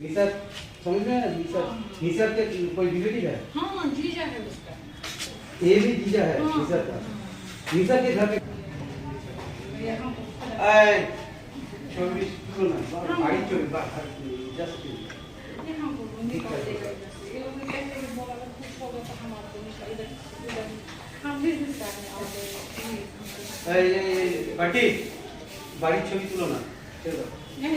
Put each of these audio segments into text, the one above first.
निसर समझ में आया निसर निसर के कोई रिलेटिव है हाँ जीजा है उसका ये भी जीजा है हाँ। निसर का निसर के घर पे यहाँ आए चौबीस किलो ना गाड़ी चोरी बात जस्ट यहाँ बोलो निकाल देगा इधर से ये लोग कहते हैं बोला अगर कुछ होगा तो हम आपको निकाल इधर इधर हम बिजनेस करने आ गए বাটি বাড়ির ছবি তুলো না চলো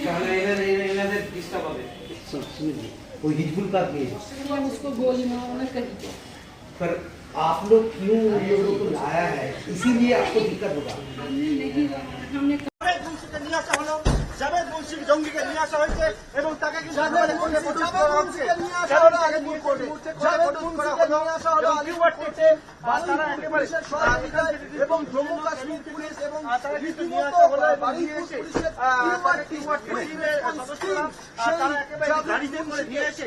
তাহলে এনাদের এনাদের ডিস্টার্ব হবে सुनिए वो हिजबुल का केस मैं उसको गोली मारने कही तो पर आप लोग क्यों उन लोगों को लाया है इसीलिए आपको दिक्कत होगा हमने नहीं हमने জাভেদ মুন্সিকে নিয়ে আসা হলো জাভেদ মুন্সির জঙ্গিকে নিয়ে আসা হয়েছে এবং তাকে কিন্তু একেবারে কোর্টে প্রডিউস করা হচ্ছে এবং তাকে নিয়ে কোর্টে জাভেদ মুন্সিকে নিয়ে আসা গাড়িতে করে নিয়ে এসে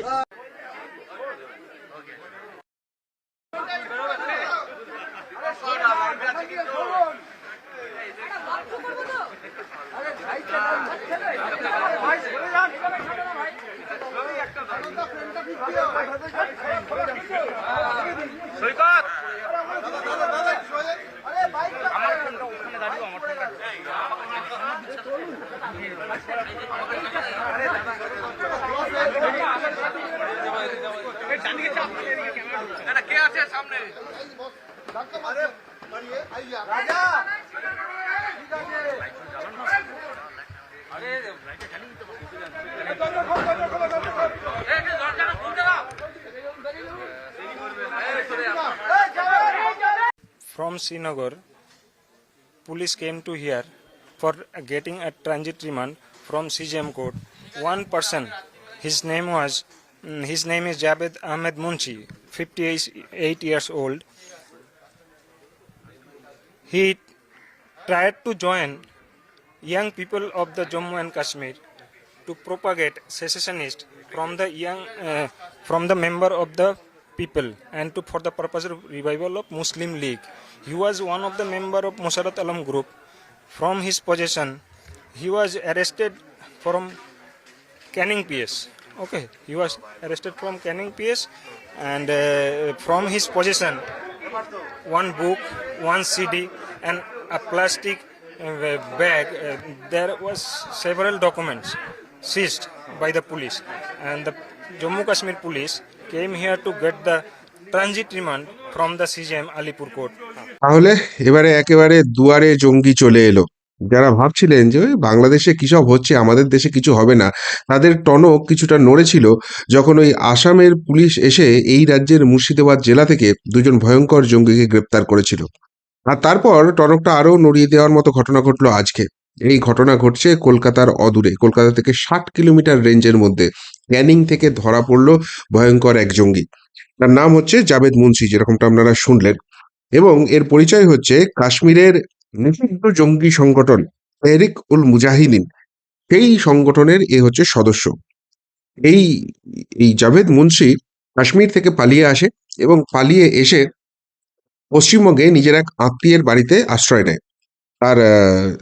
From Srinagar, police came to here for getting a transit remand from CGM court. One person, his name was, mm, his name is Javed Ahmed Munshi, 58 years old. He tried to join young people of the Jammu and Kashmir to propagate secessionist from the young uh, from the member of the people and to for the purpose of revival of Muslim League. He was one of the member of Musharat Alam group. From his possession, he was arrested from Canning PS. Okay, he was arrested from Canning PS, and uh, from his possession, one book, one CD, and a plastic uh, bag. Uh, there was several documents seized by the police, and the Jammu Kashmir police came here to get the transit remand from the CJM Alipur court. তাহলে এবারে একেবারে দুয়ারে জঙ্গি চলে এলো যারা ভাবছিলেন যে ওই বাংলাদেশে কি সব হচ্ছে, আমাদের দেশে কিছু হবে না, তাদের টনক কিছুটা নড়েছিল যখন ওই আসামের পুলিশ এসে এই রাজ্যের মুর্শিদাবাদ জেলা থেকে দুজন ভয়ঙ্কর জঙ্গিকে গ্রেপ্তার করেছিল। আর তারপর টনকটা আরও নড়িয়ে দেওয়ার মতো ঘটনা ঘটলো আজকে। এই ঘটনা ঘটছে কলকাতার অদূরে, কলকাতা থেকে ষাট কিলোমিটার রেঞ্জের মধ্যে। ক্যানিং থেকে ধরা পড়ল ভয়ঙ্কর এক জঙ্গি। তার নাম হচ্ছে জাভেদ মুন্সি, যেরকমটা আপনারা শুনলেন। এবং এর পরিচয় হচ্ছে কাশ্মীরের নিষিদ্ধ জঙ্গি সংগঠন তেহরিক উল মুজাহিদিন। সেই সংগঠনের এ হচ্ছে সদস্য। এই এই জাভেদ মুন্সি কাশ্মীর থেকে পালিয়ে আসে এবং পালিয়ে এসে পশ্চিমবঙ্গে নিজের এক আত্মীয়ের বাড়িতে আশ্রয় নেয়। তার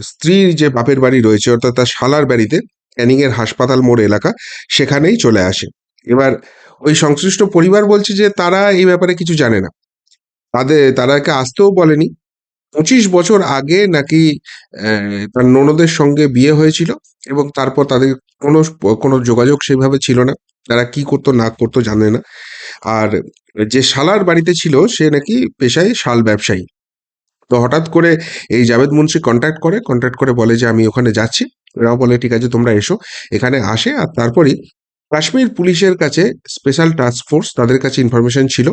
স্ত্রীর যে বাপের বাড়ি রয়েছে, অর্থাৎ তার শালার বাড়িতে ক্যানিং এর হাসপাতাল মোড় এলাকা সেখানেই চলে আসে। এবার ওই সংশ্লিষ্ট পরিবার বলছে যে তারা এই ব্যাপারে কিছু জানে না। তাদের তারাকে আসতেও বলেনি। পঁচিশ বছর আগে নাকি তার ননদের সঙ্গে বিয়ে হয়েছিল এবং তারপর তাদের কোনো কোনো যোগাযোগ সেভাবে ছিল না। তারা কি করতো, না করতো জানে না। আর যে শালার বাড়িতে ছিল, সে নাকি পেশায় শাল ব্যবসায়ী। তো হঠাৎ করে এই জাভেদ মুন্সি কন্ট্যাক্ট করে কন্ট্যাক্ট করে বলে যে, আমি ওখানে যাচ্ছি। এরাও বলে, ঠিক আছে, তোমরা এসো, এখানে আসে। আর তারপরেই কাশ্মীর পুলিশের কাছে স্পেশাল টাস্ক ফোর্স তাদের কাছে ইনফরমেশন ছিল।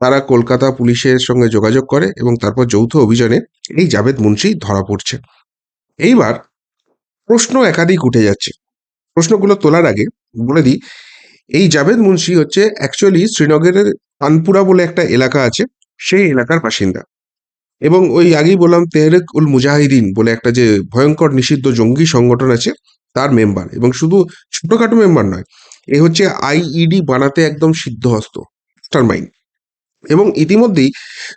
তারা কলকাতা পুলিশের সঙ্গে যোগাযোগ করে এবং তারপর যৌথ অভিযানে এই জাভেদ মুন্সি ধরা পড়ছে। এইবার প্রশ্ন একাধিক উঠে যাচ্ছে। প্রশ্নগুলো তোলার আগে বলে দিই, এই জাভেদ মুন্সি হচ্ছে অ্যাকচুয়ালি শ্রীনগরের কানপুরা বলে একটা এলাকা আছে, সেই এলাকার বাসিন্দা। এবং ওই আগেই বললাম তেহরিক উল মুজাহিদিন বলে একটা যে ভয়ঙ্কর নিষিদ্ধ জঙ্গি সংগঠন আছে, তার মেম্বার এবং শুধু ছোটখাটো মেম্বার নয়, এ হচ্ছে আইইডি বানাতে একদম সিদ্ধহস্ত। মাস্টার মাইন্ড এবং ইতিমধ্যেই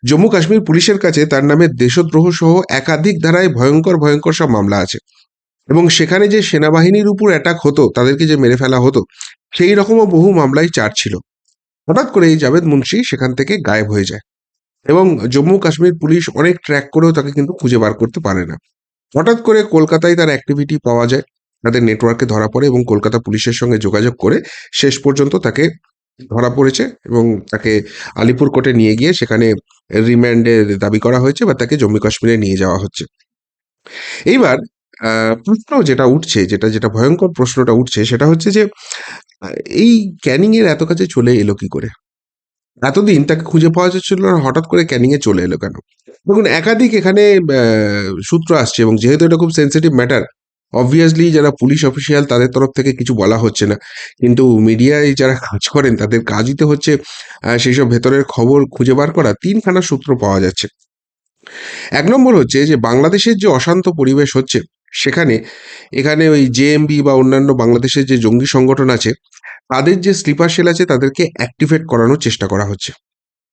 জম্মু কাশ্মীর পুলিশের কাছে তার নামে দেশদ্রোহ সহ একাধিক ধারায় ভয়ঙ্কর ভয়ঙ্কর সব মামলা আছে। এবং সেখানে যে সেনাবাহিনীর উপর অ্যাটাক হতো, তাদেরকে যে মেরে ফেলা হতো, সেই রকমও বহু মামলায় চার ছিল। হঠাৎ করে এই জাভেদ মুন্সি সেখান থেকে গায়েব হয়ে যায় এবং জম্মু কাশ্মীর পুলিশ অনেক ট্র্যাক করেও তাকে কিন্তু খুঁজে বার করতে পারে না। হঠাৎ করে কলকাতায় তার অ্যাক্টিভিটি পাওয়া যায়, তাদের নেটওয়ার্কে ধরা পড়ে এবং কলকাতা পুলিশের সঙ্গে যোগাযোগ করে শেষ পর্যন্ত তাকে ধরা পড়েছে এবং তাকে আলিপুর কোর্টে নিয়ে গিয়ে সেখানে রিমান্ডের দাবি করা হয়েছে বা তাকে জম্মু কাশ্মীরে নিয়ে যাওয়া হচ্ছে। এইবার প্রশ্ন যেটা উঠছে, যেটা যেটা ভয়ঙ্কর প্রশ্নটা উঠছে, সেটা হচ্ছে যে, এই ক্যানিং এর এত কাছে চলে এলো কি করে? এতদিন তাকে খুঁজে পাওয়া যাচ্ছিল না, হঠাৎ করে ক্যানিং এ চলে এলো কেন? দেখুন, একাধিক এখানে সূত্র আসছে এবং যেহেতু এটা খুব সেন্সিটিভ ম্যাটার অবভিয়াসলি যারা পুলিশ অফিসিয়াল তাদের তরফ থেকে কিছু বলা হচ্ছে না। কিন্তু মিডিয়ায় যারা কাজ করেন, তাদের কাজই তো হচ্ছে সেই সব ভেতরের খবর খুঁজে বার করা। তিনখানা সূত্র পাওয়া যাচ্ছে। এক নম্বর হচ্ছে যে, বাংলাদেশের যে অশান্ত পরিবেশ হচ্ছে, সেখানে এখানে ওই জেএমবি বা অন্যান্য বাংলাদেশের যে জঙ্গি সংগঠন আছে, তাদের যে স্লিপার সেল আছে, তাদেরকে অ্যাক্টিভেট করানোর চেষ্টা করা হচ্ছে।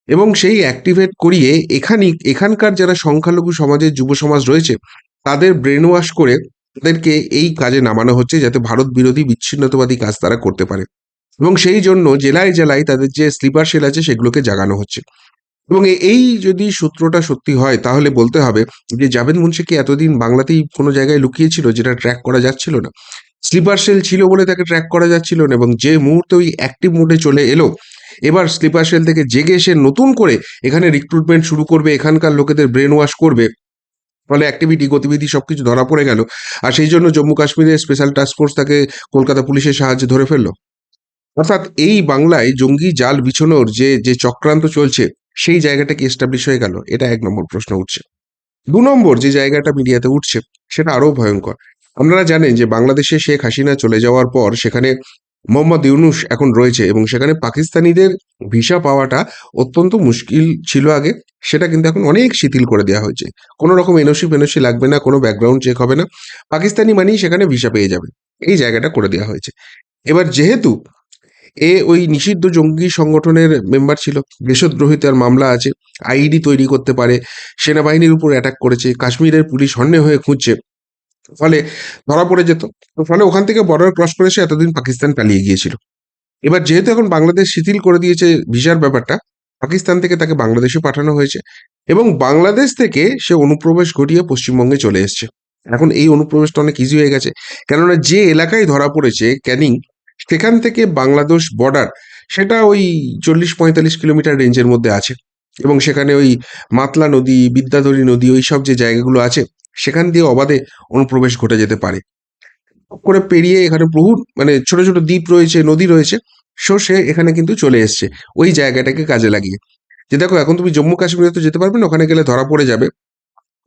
এবং সেই অ্যাক্টিভেট করিয়ে এখানে এখানকার যারা সংখ্যালঘু সমাজের, যুব সমাজ রয়েছে, তাদের ব্রেন ওয়াশ করে তাদেরকে এই কাজে নামানো হচ্ছে যাতে ভারত বিরোধী বিচ্ছিন্নতাবাদী কাজ তারা করতে পারে। এবং সেই জন্য জেলায় জেলায় তাদের যে স্লিপার সেল আছে সেগুলোকে জাগানো হচ্ছে। এবং এই যদি সূত্রটা সত্যি হয়, তাহলে বলতে হবে যে জাভেদ মুন্সিকে এতদিন বাংলাতেই কোনো জায়গায় লুকিয়েছিল যেটা ট্র্যাক করা যাচ্ছিল না। স্লিপার সেল ছিল বলে তাকে ট্র্যাক করা যাচ্ছিল না এবং যে মুহূর্তে ওই অ্যাক্টিভ মোডে চলে এলো, এবার স্লিপার সেল থেকে জেগে এসে নতুন করে এখানে রিক্রুটমেন্ট শুরু করবে, এখানকার লোকেদের ব্রেন ওয়াশ করবে। ফলে অ্যাক্টিভিটি গতিবিধি সবকিছু ধরা পড়ে গেল। আর সেই জন্য জম্মু কাশ্মীরের স্পেশাল টাস্ক ফোর্স তাকে কলকাতা পুলিশের সাহায্যে ধরে ফেলল। অর্থাৎ এই বাংলায় জঙ্গি জাল বিছানোর যে যে চক্রান্ত চলছে, সেই জায়গাটা কি এস্টাবলিশ হয়ে গেল। এটা এক নম্বর প্রশ্ন উঠছে। দু নম্বর যে জায়গাটা মিডিয়াতে উঠছে, সেটা আরও ভয়ঙ্কর। আপনারা জানেন যে বাংলাদেশে শেখ হাসিনা চলে যাওয়ার পর সেখানে মোহাম্মদ ইউনুস এখন রয়েছে এবং সেখানে পাকিস্তানিদের ভিসা পাওয়াটা অত্যন্ত মুশকিল ছিল আগে। সেটা কিন্তু এখন অনেক শিথিল করে দেওয়া হয়েছে। কোনো রকম এনওসি ফেনসি লাগবে না, কোনো ব্যাকগ্রাউন্ড চেক হবে না। পাকিস্তানি মানেই সেখানে ভিসা পেয়ে যাবে। এই জায়গাটা করে দেওয়া হয়েছে। এবার যেহেতু এ ওই নিষিদ্ধ জঙ্গি সংগঠনের মেম্বার ছিল দেশদ্রোহিতার মামলা আছে, আইডি তৈরি করতে পারে, সেনাবাহিনীর উপর অ্যাটাক করেছে, কাশ্মীরের পুলিশ হন্যে হয়ে খুঁজছে ফলে ধরা পড়ে যেত। ফলে ওখান থেকে বর্ডার ক্রস করে সে এতদিন পাকিস্তান পালিয়ে গিয়েছিল। এবার যেহেতু এখন বাংলাদেশ শিথিল করে দিয়েছে ভিসার ব্যাপারটা, পাকিস্তান থেকে তাকে বাংলাদেশে পাঠানো হয়েছে এবং বাংলাদেশ থেকে সে অনুপ্রবেশ ঘটিয়ে পশ্চিমবঙ্গে চলে এসছে। এখন এই অনুপ্রবেশটা অনেক ইজি হয়ে গেছে। কেননা যে এলাকায় ধরা পড়েছে ক্যানিং, সেখান থেকে বাংলাদেশ বর্ডার সেটা ওই চল্লিশ পঁয়তাল্লিশ কিলোমিটার রেঞ্জের মধ্যে আছে। এবং সেখানে ওই মাতলা নদী, বিদ্যাধরী নদী, ওই সব যে জায়গাগুলো আছে সেখান দিয়ে অবাধে অনুপ্রবেশ ঘটে যেতে পারে। করে পেরিয়ে এখানে বহু মানে ছোট ছোট দ্বীপ রয়েছে, নদী রয়েছে, সো সে এখানে কিন্তু চলে এসছে। ওই জায়গাটাকে কাজে লাগিয়ে। যে দেখো, এখন তুমি জম্মু কাশ্মীরে তো যেতে পারবে না, ওখানে গেলে ধরা পড়ে যাবে।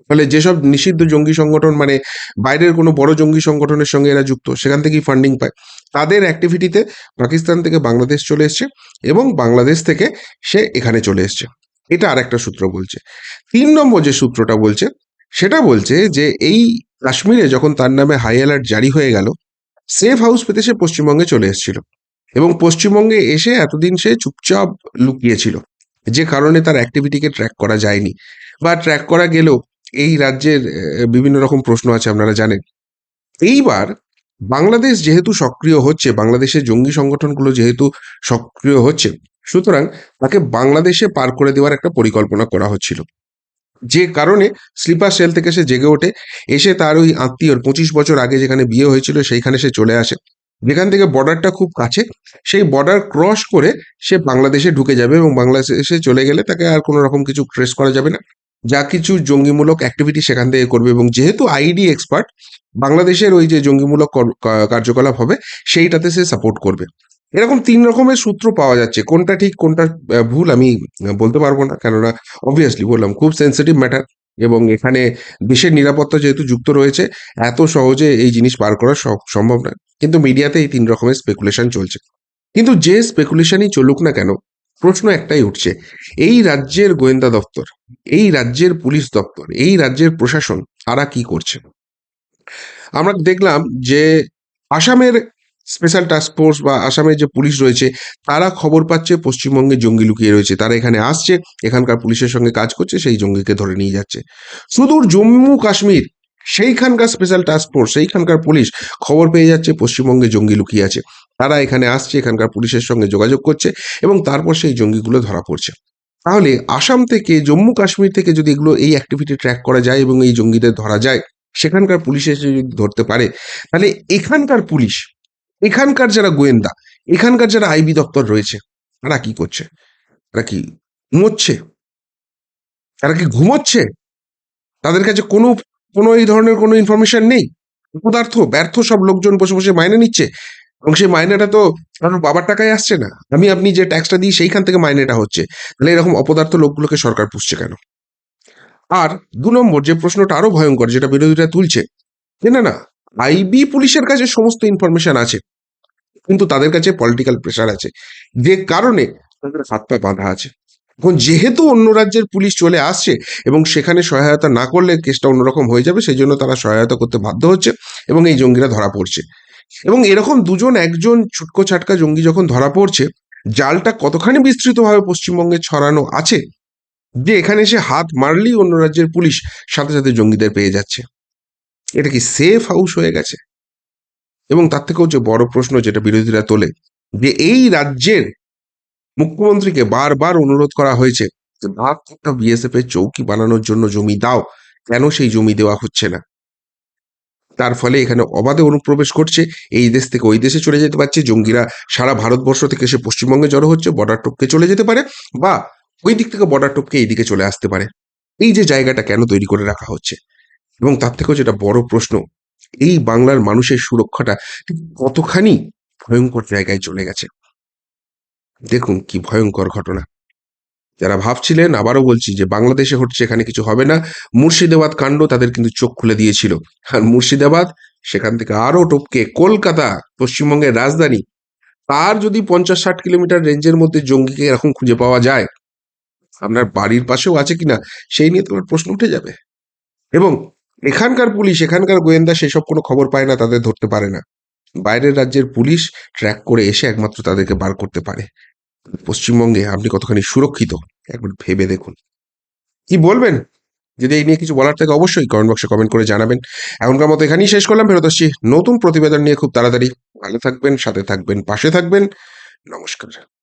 ফলে যেসব নিষিদ্ধ জঙ্গি সংগঠন মানে বাইরের কোনো বড় জঙ্গি সংগঠনের সঙ্গে এরা যুক্ত, সেখান থেকেই ফান্ডিং পায়। তাদের অ্যাক্টিভিটিতে পাকিস্তান থেকে বাংলাদেশ চলে এসছে এবং বাংলাদেশ থেকে সে এখানে চলে এসছে। এটা আর একটা সূত্র বলছে। তিন নম্বর যে সূত্রটা বলছে সেটা বলছে যে এই কাশ্মীরে যখন তার নামে হাই অ্যালার্ট জারি হয়ে গেল সেফ হাউস পেতে সে পশ্চিমবঙ্গে চলে এসেছিল। এবং পশ্চিমবঙ্গে এসে এতদিন সে চুপচাপ লুকিয়েছিল, যে কারণে তার অ্যাক্টিভিটিকে ট্র্যাক করা যায়নি। বা ট্র্যাক করা গেলেও এই রাজ্যের বিভিন্ন রকম প্রশ্ন আছে আপনারা জানেন। এইবার বাংলাদেশ যেহেতু সক্রিয় হচ্ছে, বাংলাদেশের জঙ্গি সংগঠনগুলো যেহেতু সক্রিয় হচ্ছে, সুতরাং তাকে বাংলাদেশে পার করে দেওয়ার একটা পরিকল্পনা করা হচ্ছিল। যে কারণে স্লিপার সেল থেকে সে জেগে ওঠে। এসে তার ওই আত্মীয়র পঁচিশ বছর আগে যেখানে বিয়ে হয়েছিল সেইখানে সে চলে আসে। যেখান থেকে বর্ডারটা খুব কাছে, সেই বর্ডার ক্রস করে সে বাংলাদেশে ঢুকে যাবে এবং বাংলাদেশে চলে গেলে তাকে আর কোনো রকম কিছু ট্রেস করা যাবে না। যা কিছু জঙ্গিমূলক অ্যাক্টিভিটি সেখান থেকে করবে এবং যেহেতু আইডি এক্সপার্ট বাংলাদেশের ওই যে জঙ্গিমূলক কার্যকলাপ হবে, সেইটাতে সে সাপোর্ট করবে। এরকম তিন রকমের সূত্র পাওয়া যাচ্ছে। কোনটা ঠিক, কোনটা ভুল আমি বলতে পারব না। কেননা অবভিয়াসলি বললাম, খুব সেন্সিটিভ ম্যাটার এবং এখানে দেশের নিরাপত্তা যেহেতু যুক্ত রয়েছে, এত সহজে এই জিনিস বার করা সম্ভব নয়। কিন্তু মিডিয়াতে এই তিন রকমের স্পেকুলেশন চলছে। কিন্তু যে স্পেকুলেশনই চলুক না কেন, প্রশ্ন একটাই উঠছে, এই রাজ্যের গোয়েন্দা দপ্তর, এই রাজ্যের পুলিশ দপ্তর, এই রাজ্যের প্রশাসন, তারা কি করছে? আমরা দেখলাম যে আসামের স্পেশাল টাস্ক ফোর্স বা আসামের যে পুলিশ রয়েছে, তারা খবর পাচ্ছে, পশ্চিমবঙ্গে জঙ্গি লুকিয়ে রয়েছে। তারা এখানে আসছে, এখানকার পুলিশের সঙ্গে কাজ করছে, সেই জঙ্গিকে ধরে নিয়ে যাচ্ছে। সুদূর জম্মু কাশ্মীর, সেইখানকার স্পেশাল টাস্ক ফোর্স সেইখানকার পুলিশ খবর পেয়ে যাচ্ছে, পশ্চিমবঙ্গে জঙ্গি লুকিয়ে আছে। তারা এখানে আসছে, এখানকার পুলিশের সঙ্গে যোগাযোগ করছে এবং তারপর সেই জঙ্গিগুলো ধরা পড়ছে। তাহলে আসাম থেকে, জম্মু কাশ্মীর থেকে যদি এগুলো, এই অ্যাক্টিভিটি ট্র্যাক করা যায় এবং এই জঙ্গিদের ধরা যায়, সেখানকার পুলিশ এসে যদি ধরতে পারে, তাহলে এখানকার পুলিশ এখানকার যারা গোয়েন্দা, এখানকার যারা আইবি দপ্তর রয়েছে, তারা কি করছে? তারা কি ঘুমোচ্ছে? তারা কি ঘুমোচ্ছে? তাদের কাছে কোনো কোনো এই ধরনের কোনো ইনফরমেশন নেই। পদার্থ ব্যর্থ সব লোকজন বসে বসে মাইনে নিচ্ছে। এবং সেই মাইনেটা তো কারণ বাবার টাকায় আসছে না। আমি, আপনি যে ট্যাক্সটা দিই, সেইখান থেকে মাইনেটা হচ্ছে। তাহলে এরকম অপদার্থ লোকগুলোকে সরকার পুষছে কেন? আর দু নম্বর, যে প্রশ্নটা আরও ভয়ঙ্কর, যেটা বিরোধীরা তুলছে না না, আইবি পুলিশের কাছে সমস্ত ইনফরমেশন আছে। কিন্তু তাদের কাছে পলিটিক্যাল প্রেশার আছে। যে কারণে তাদের হাত পা বাঁধা আছে। এখন যেহেতু অন্য রাজ্যের পুলিশ চলে আসছে এবং সেখানে সহায়তা না করলে কেসটা অন্যরকম হয়ে যাবে, সেই জন্য তারা সহায়তা করতে বাধ্য হচ্ছে এবং এই জঙ্গিরা ধরা পড়ছে। এবং এরকম দুজন একজন ছুটকো ছাটকা জঙ্গি যখন ধরা পড়ছে, জালটা কতখানি বিস্তৃতভাবে পশ্চিমবঙ্গে ছড়ানো আছে, যে এখানে এসে হাত মারলেই অন্য রাজ্যের পুলিশ সাথে সাথে জঙ্গিদের পেয়ে যাচ্ছে। এটা কি সেফ হাউস হয়ে গেছে? এবং তার থেকেও যে বড় প্রশ্ন যেটা বিরোধীরা তোলে, যে এই রাজ্যের মুখ্যমন্ত্রীকে বারবার অনুরোধ করা হয়েছে যে বাহাত্তরটা বিএসএফ এর চৌকি বানানোর জন্য জমি দাও, কেন সেই জমি দেওয়া হচ্ছে না? তার ফলে এখানে অবাধে অনুপ্রবেশ করছে, এই দেশ থেকে ওই দেশে চলে যেতে পারছে, জঙ্গিরা সারা ভারতবর্ষ থেকে এসে পশ্চিমবঙ্গে জড়ো হচ্ছে বর্ডার টপকে চলে যেতে পারে বা ওই দিক থেকে বর্ডার টপকে এই দিকে চলে আসতে পারে। এই যে জায়গাটা কেন তৈরি করে রাখা হচ্ছে? এবং তার থেকেও যেটা বড় প্রশ্ন এই বাংলার মানুষের সুরক্ষাটা কতখানি ভয়ঙ্কর জায়গায় চলে গেছে। দেখুন কি ভয়ঙ্কর ঘটনা। যারা ভাবছিলেন, আবারও বলছি যে বাংলাদেশে হচ্ছে এখানে কিছু হবে না। মুর্শিদাবাদ কাণ্ড তাদের কিন্তু চোখ খুলে দিয়েছিল। আর মুর্শিদাবাদ, সেখান থেকে আরও টপকে কলকাতা, পশ্চিমবঙ্গের রাজধানী। তার যদি পঞ্চাশ ষাট কিলোমিটার রেঞ্জের মধ্যে জঙ্গিকে এরকম খুঁজে পাওয়া যায়, আপনার বাড়ির পাশেও আছে কিনা, সেই নিয়ে তোমার প্রশ্ন উঠে যাবে। এবং এখানকার পুলিশ, এখানকার গোয়েন্দা সেসব কোনো খবর পায় না, তাদের ধরতে পারে না। বাইরের রাজ্যের পুলিশ ট্র্যাক করে এসে একমাত্র তাদেরকে বার করতে পারে। পশ্চিমবঙ্গে আপনি কতখানি সুরক্ষিত, একবার ভেবে দেখুন। কি বলবেন? যদি এই নিয়ে কিছু বলার থাকে অবশ্যই কমেন্ট বক্সে কমেন্ট করে জানাবেন। এখনকার মতো এখানেই শেষ করলাম, ফেরত আসছি নতুন প্রতিবেদন নিয়ে খুব তাড়াতাড়ি। ভালো থাকবেন, সাথে থাকবেন, পাশে থাকবেন। নমস্কার।